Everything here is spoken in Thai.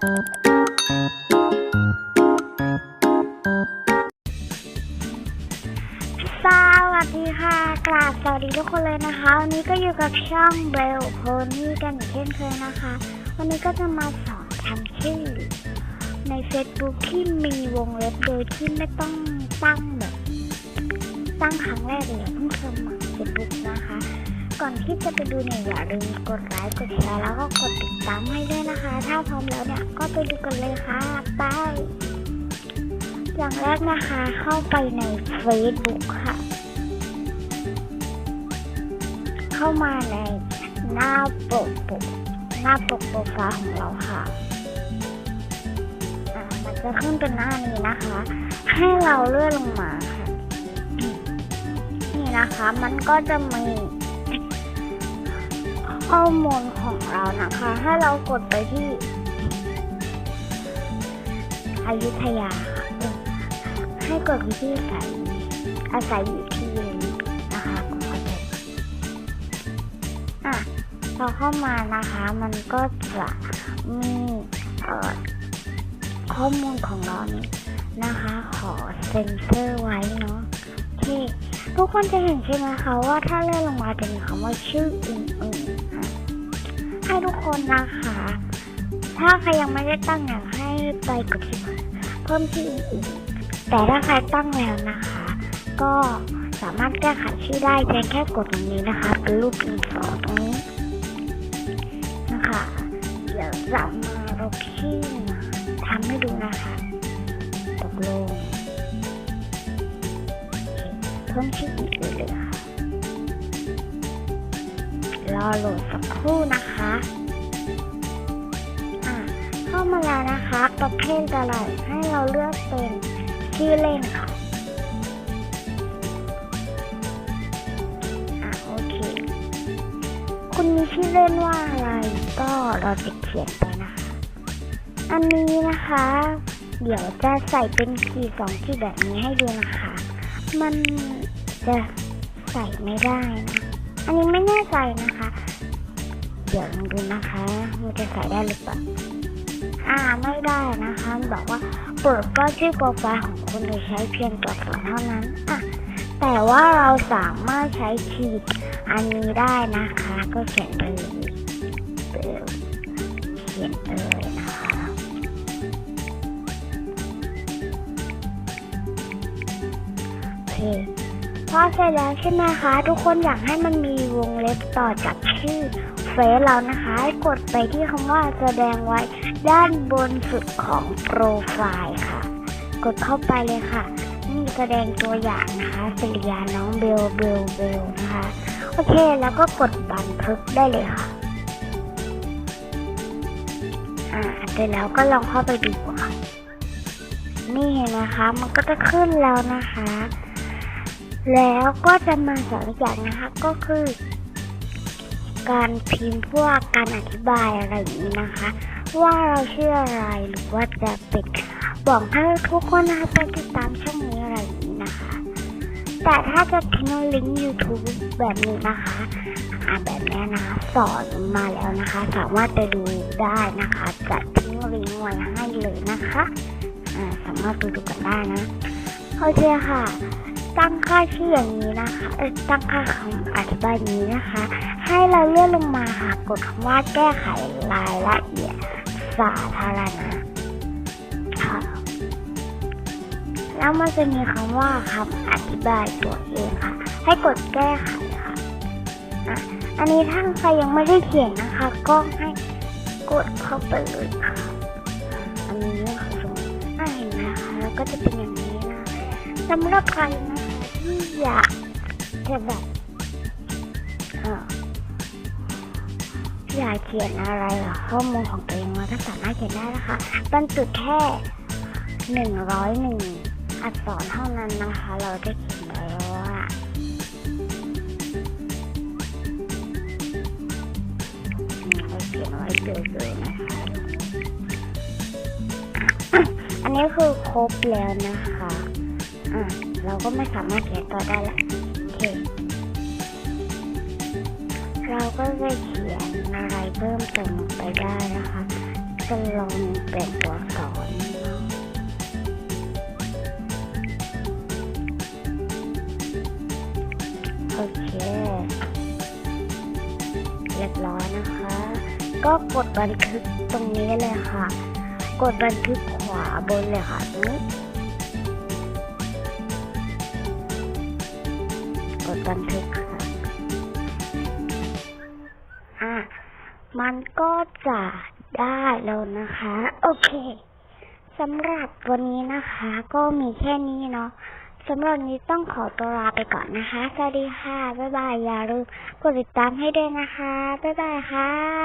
สวัสดีค่ะ กราบสวัสดีทุกคนเลยนะคะ วันนี้ก็อยู่กับช่องเบลโพนี่กันอีกเช่นเคยนะคะ วันนี้ก็จะมาสอนทำชื่อ ใน Facebook ที่มีวงเล็บโดยที่ไม่ต้องตั้งแบบตั้งครั้งแรกเลยเพิ่งสมัคร Facebook นะคะ ก่อนที่จะไปดูเนี่ยอย่าลืมกดไลค์กดแชร์แล้วก็กดติดตามให้ด้วยนะคะ ถ้าพร้อมแล้วเนี่ยก็ไปดูกันเลยค่ะไปอย่างแรกนะคะเข้าไปใน Facebook ค่ะ เข้ามาในหน้าปกปกหน้าปกโปรไฟล์ของเราค่ะอ่ามันจะขึ้นเป็นหน้านี้นะคะ ให้เราเลื่อนลงมาค่ะ นี่นะคะ มันก็จะมี ข้อมูลของเรานะคะให้เรากดไปที่อายุธยาค่ะให้กดวิธีอาศัยอาศัยอยู่ที่นี้นะคะก็เข้าใจอะพอเข้ามานะคะมันก็จะมีข้อมูลของเรานี่นะคะ ขอเซ็นเซอร์ไว้เนาะที่ ทุกคนจะเห็นใช่ไหมคะว่าถ้าเลื่อนลงมาจะมีคำว่าชื่ออื่นๆอะให้ทุกคนนะคะ ถ้าใครยังไม่ได้ตั้งอยากให้ไปกดที่เพิ่มชื่ออื่นๆแต่ถ้าใครตั้งแล้วนะคะ ก็สามารถแก้ไขชื่อได้เพียงแค่กดตรงนี้นะคะเป็นรูปดินสอตรงนี้นะคะเดี๋ยวจะมาลบชื่อทำให้ดูนะ พิ่มชื่ออีกเลยเลยค่ะรอโหลดสักครู่นะคะอะเข้ามาแล้วนะคะ ประเภทอะไรให้เราเลือกเป็นชื่อเล่นค่ะอะโอเค คุณมีชื่อเล่นว่าอะไรก็เราจะเขียนไปนะคะ อันนี้นะคะ เดี๋ยวจะใส่เป็นขีดสองขีดแบบนี้ให้ดูนะคะ มันจะใส่ไม่ได้นะอันนี้ไม่แน่ใจนะคะ เดี๋ยวลองดูนะคะมันจะใส่ได้หรือเปล่าอ่าไม่ได้นะคะบอกว่าเปิดก็ชื่อโปรไฟล์ของคุณโดยใช้เพียงตัวอักษรเท่านั้นอะแต่ว่าเราสามารถใช้ขีดอันนี้ได้นะคะ ก็เขียนเลยเขียนเลย พอเสร็จแล้วใช่ไหมคะ ทุกคนอยากให้มันมีวงเล็บต่อจากชื่อเฟซเรานะคะให้กดไปที่คำว่าแสดงไว้ด้านบนสุดของโปรไฟล์ค่ะ กดเข้าไปเลยค่ะ นี่แสดงตัวอย่างนะคะสิริยาน้องเบลเบลเบลนะคะ โอเคแล้วก็กดบันทึกได้เลยค่ะ อ่าเสร็จแล้วก็ลองเข้าไปดูค่ะ นี่เห็นนะคะ มันก็จะขึ้นแล้วนะคะ แล้วก็จะมาสอนอีกอย่างนะคะก็คือ การพิมพ์พวกการอธิบายอะไรอย่างนี้นะคะ ว่าเราชื่ออะไรหรือว่าจะเป็นบอกให้ทุกคนนะคะไปติดตามช่องนี้อะไรอย่างนี้นะคะ แต่ถ้าจะทิ้งลิงก์ YouTube แบบนี้นะคะอ่าแบบนี้นะคะสอนมาแล้วนะคะ สามารถไปดูได้นะคะ จะทิ้งลิงก์ไว้ให้เลยนะคะสามารถไปดูกันได้นะโอเคค่ะ ตั้งค่าชื่ออย่างนี้นะคะเออตั้งค่าคำอธิบายนี้นะคะ ให้เราเลื่อนลงมาค่ะกดคำว่าแก้ไขรายละเอียดสาธารณะค่ะแล้วมันจะมีคำว่าคำอธิบายตัวเองค่ะ ให้กดแก้ไขค่ะอันนี้ถ้าใครยังไม่ได้เขียนนะคะ ก็ให้กดเข้าไปเลยค่ะ อันนี้คือสมมติเห็นไหมคะแล้วก็จะเป็นอย่างนี้นะสำหรับใคร อยากจะแบบอ่อยากเขียนอะไรหรอข้อมูลของตัวเองมาก็สามารถเขียนได้นะคะบรรจุแค่หนึ่งร้อยหนึ่งอักษรเท่านั้นนะคะ เราได้เขียนไว้ว่าอืมเราเขียนไว้เลยๆนะคะอันนี้คือครบแล้วนะคะ อะเราก็ไม่สามารถเขียนต่อได้ละโอเค เราก็จะเขียนอะไรเพิ่มเติมไปได้นะคะจะลองเปลี่ยนตัวอักษรเนโอเค เรียบร้อยนะคะ ก็กดบันทึกตรงนี้เลยค่ะ กดบันทึกขวาบนเลยค่ะตรงนี้ กดบันทึกค่ะอะ มันก็จะได้แล้วนะคะ โอเคสำหรับวันนี้นะคะ ก็มีแค่นี้เนาะสำหรับนี้ต้องขอตัวลาไปก่อนนะคะ สวัสดีค่ะ บ๊ายบาย อย่าลืมกดติดตามให้ด้วยนะคะ บ๊ายบายค่ะ